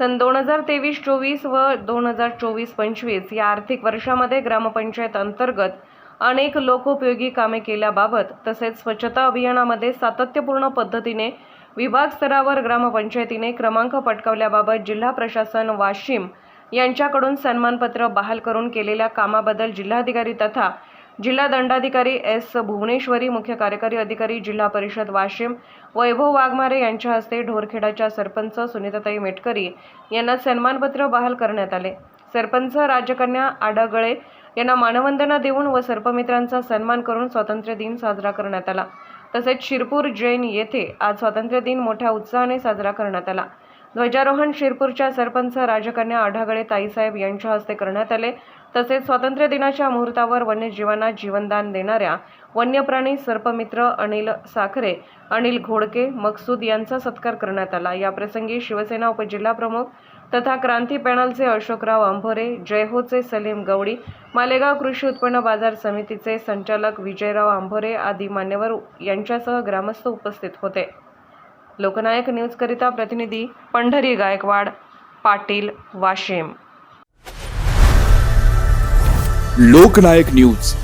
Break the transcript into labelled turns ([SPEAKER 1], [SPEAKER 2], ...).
[SPEAKER 1] सन दोन हजार तेवीस चोवीस व दोन हजार चोवीस पंचवीस या आर्थिक वर्षामध्ये ग्रामपंचायत अंतर्गत अनेक लोकोपयोगी कामे केल्याबाबत तसेच स्वच्छता अभियानामध्ये सातत्यपूर्ण पद्धतीने विभाग स्तरावर ग्रामपंचायतीने क्रमांक पटकावल्याबाबत जिल्हा प्रशासन वाशिम यांच्याकडून सन्मानपत्र बहाल करून केलेल्या कामाबद्दल जिल्हाधिकारी तथा जिल्हा दंडाधिकारी एस. भुवनेश्वरी मुख्य कार्यकारी अधिकारी जिल्हा परिषद वाशिम वैभव वाघमारे यांच्या हस्ते ढोरखेडाच्या सरपंच सुनीताताई मेटकरी यांना सन्मानपत्र बहाल करण्यात आले. सरपंच राजकन्या आडगळे यांना मानवंदना देऊन व सर्पमित्रांचा सन्मान करून स्वातंत्र्य दिन साजरा करण्यात आला. तसेच शिरपूर जैन येथे आज स्वातंत्र्य दिन मोठ्या उत्साहाने साजरा करण्यात आला. ध्वजारोहण शिरपूरच्या सरपंच राजकन्या आढागळे ताईसाहेब यांच्या हस्ते करण्यात आले. तसेच स्वातंत्र्य दिनाच्या मुहूर्तावर वन्यजीवांना जीवनदान देणाऱ्या वन्यप्राणी सर्पमित्र अनिल साखरे अनिल घोडके मकसूद यांचा सत्कार करण्यात आला. याप्रसंगी शिवसेना उपजिल्हाप्रमुख तथा क्रांती पॅनलचे अशोकराव अंभोरे जयहोचे सलीम गवडी मालेगाव कृषी उत्पन्न बाजार समितीचे संचालक विजयराव आंभोरे आदी मान्यवर यांच्यासह ग्रामस्थ उपस्थित होते. लोकनायक न्यूजकरिता प्रतिनिधी पंढरी गायकवाड पाटील वाशिम.
[SPEAKER 2] लोकनायक न्यूज.